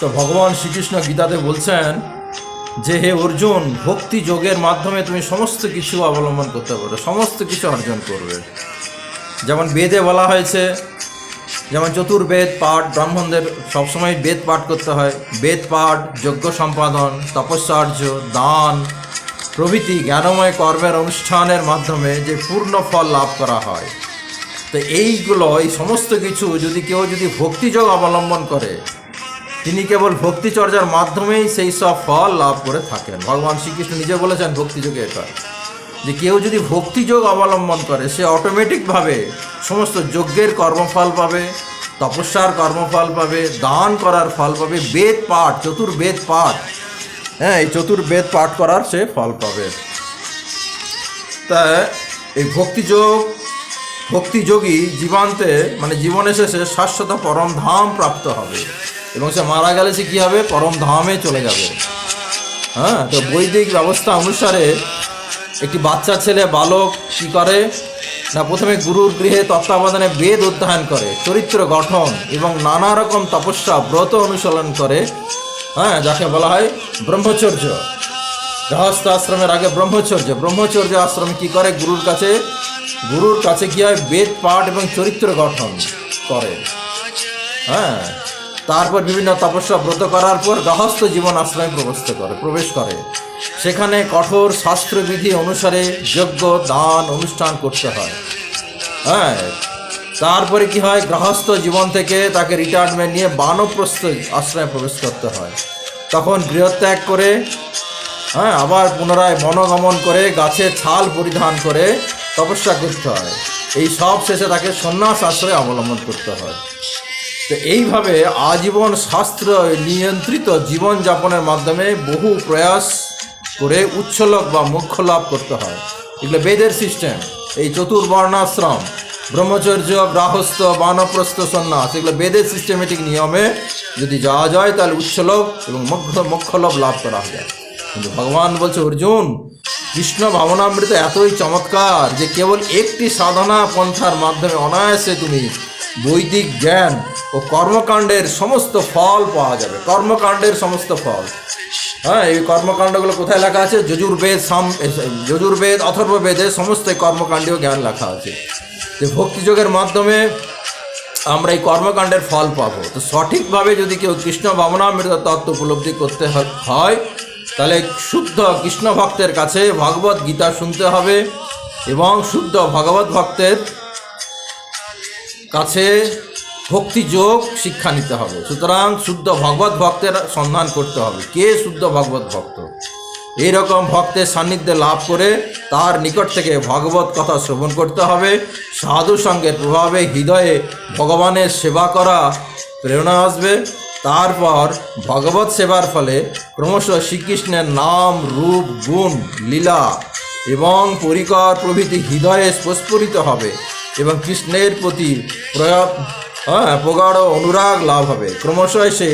তো ভগবান শ্রীকৃষ্ণ গীতাতে বলছেন যে, হে অর্জুন, ভক্তি যোগের মাধ্যমে তুমি সমস্ত কিছু অবলম্বন করতে পারবে, সমস্ত কিছু অর্জন করবে। যেমন বেদে বলা হয়েছে, যেমন চতুর্বেদ পাঠ, ব্রাহ্মণদের সবসময় বেদ পাঠ করতে হয়। বেদ পাঠ, যজ্ঞ সম্পাদন, তপস্যার্য, দান, প্রভৃতি জ্ঞানময় কর্মের অনুষ্ঠানের মাধ্যমে যে পূর্ণ ফল লাভ করা হয়। তো এইগুলো, এই সমস্ত কিছু যদি কেউ যদি ভক্তিযোগ অবলম্বন করে, তিনি কেবল ভক্তিচর্যার মাধ্যমেই সেই সব ফল লাভ করে থাকেন। ভগবান শ্রীকৃষ্ণ নিজে বলেছেন ভক্তিযোগে এটা। যে কেউ যদি ভক্তিযোগ অবলম্বন করে, সে অটোমেটিকভাবে সমস্ত যজ্ঞের কর্মফল পাবে, তপস্যার কর্মফল পাবে, দান করার ফল পাবে, বেদ পাঠ, চতুর্বেদ পাঠ হ্যাঁ এই চতুর্বেদ পাঠ করার সে ফল পাবে। তা এই ভক্তিযোগ ভক্তিযোগী জীবান্তে মানে জীবনে শেষে শাশ্বত পরম ধাম প্রাপ্ত হবে। এবং সে মারা গেলে সে কী হবে? পরম ধামে চলে যাবে। হ্যাঁ তো বৈদিক ব্যবস্থা অনুসারে একটি বাচ্চা ছেলে, বালক কি করে? না, প্রথমে গুরুর গৃহে তত্ত্বাবধানে বেদ অধ্যয়ন করে, চরিত্র গঠন এবং নানা রকম তপস্যা ব্রত অনুসরণ করে হ্যাঁ যাকে বলা হয় ব্রহ্মচর্য। গৃহস্থ আশ্রমের আগে ব্রহ্মচর্য। ব্রহ্মচর্য আশ্রম কি করে? গুরুর কাছে গুরুর কাছে কি হয় বেদ, পাঠ এবং চরিত্র গঠন করে। হ্যাঁ তারপর বিভিন্ন তপস্যা ব্রত করার পর গৃহস্থ জীবন আশ্রমে প্রবেশ করে প্রবেশ করে। সেখানে কঠোর শাস্ত্রবিধি অনুসারে যজ্ঞ, দান, অনুষ্ঠান করতে হয়। হ্যাঁ তারপরে কি হয়? গৃহস্থ জীবন থেকে তাকে রিটায়ারমেন্ট নিয়ে বানপ্রস্থ আশ্রমে প্রবেশ করতে হয়। তখন গৃহত্যাগ করে হ্যাঁ আবার পুনরায় বনগমন করে গাছের ছাল পরিধান করে তপস্যা করতে হয়। এই সব শেষে তাকে সন্ন্যাস আশ্রয় অবলম্বন করতে হয়। তো এইভাবে আজীবন শাস্ত্র নিয়ন্ত্রিত জীবনযাপনের মাধ্যমে বহু প্রয়াস করে উচ্ছলক বা মোক্ষ লাভ করতে হয়। এগুলো বেদের সিস্টেম এই চতুর্বর্ণাশ্রম, ব্রহ্মচর্য গ্রাহস্থ বানপ্রস্থ সন্ন্যাস, এগুলো বেদের সিস্টেমেটিক নিয়মে যদি যাওয়া যায়, তাহলে উচ্ছলক এবং মোক্ষ মোক্ষলাভ লাভ করা যায় কিন্তু ভগবান বলছে, অর্জুন, কৃষ্ণ ভাবনামৃত এতই চমৎকার যে কেবল একটি সাধনা পন্থার মাধ্যমে অনায়াসে তুমি বৈদিক জ্ঞান ও কর্মকাণ্ডের সমস্ত ফল পাওয়া যাবে। কর্মকাণ্ডের সমস্ত ফল। হ্যাঁ এই কর্মকাণ্ডগুলো কোথায় লেখা আছে? যজুর্বেদ সাম যজুর্বেদ অথর্ববেদের সমস্ত কর্মকাণ্ডীয় জ্ঞান লেখা আছে। তো ভক্তিযোগের মাধ্যমে আমরা এই কর্মকাণ্ডের ফল পাবো। তো সঠিকভাবে যদি কেউ কৃষ্ণ ভাবনামৃত তত্ত্ব উপলব্ধি করতে হয় তাহলে শুদ্ধ কৃষ্ণ ভক্তের কাছে ভগবত গীতা শুনতে হবে এবং শুদ্ধ ভগবত ভক্তের কাছে ভক্তিযোগ শিক্ষা নিতে হবে। সুতরাং শুদ্ধ ভগবত ভক্তের সন্ধান করতে হবে। কে শুদ্ধ ভগবত ভক্ত? এইরকম ভক্তের সান্নিধ্যে লাভ করে তার নিকট থেকে ভগবত কথা শ্রবণ করতে হবে। সাধু সঙ্গের প্রভাবে হৃদয়ে ভগবানের সেবা করা প্রেরণা আসবে। তারপর ভগবত সেবার ফলে ক্রমশ শ্রীকৃষ্ণের নাম, রূপ, গুণ, লীলা এবং পরিকর প্রভৃতি হৃদয়ে স্ফুরিত হবে এবং কৃষ্ণের প্রতি হ্যাঁ প্রগাঢ় অনুরাগ লাভ হবে। ক্রমশ সে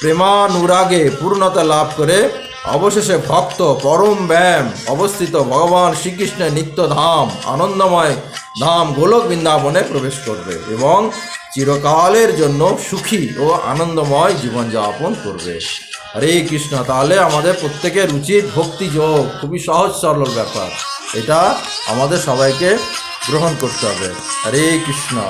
প্রেমানুরাগে পূর্ণতা লাভ করে অবশেষে ভক্ত পরম ব্যায়াম অবস্থিত ভগবান শ্রীকৃষ্ণের নিত্য ধাম আনন্দময় ধাম গোলক বৃন্দাবনে প্রবেশ করবে এবং চিরকালের জন্য সুখী ও আনন্দময় জীবনযাপন করবে। হরে কৃষ্ণ, তাহলে আমাদের প্রত্যেকের উচিত ভক্তি যোগ খুবই সহজ সরল ব্যাপার। এটা আমাদের সবাইকে গ্রহণ করতে হবে। হরে কৃষ্ণ।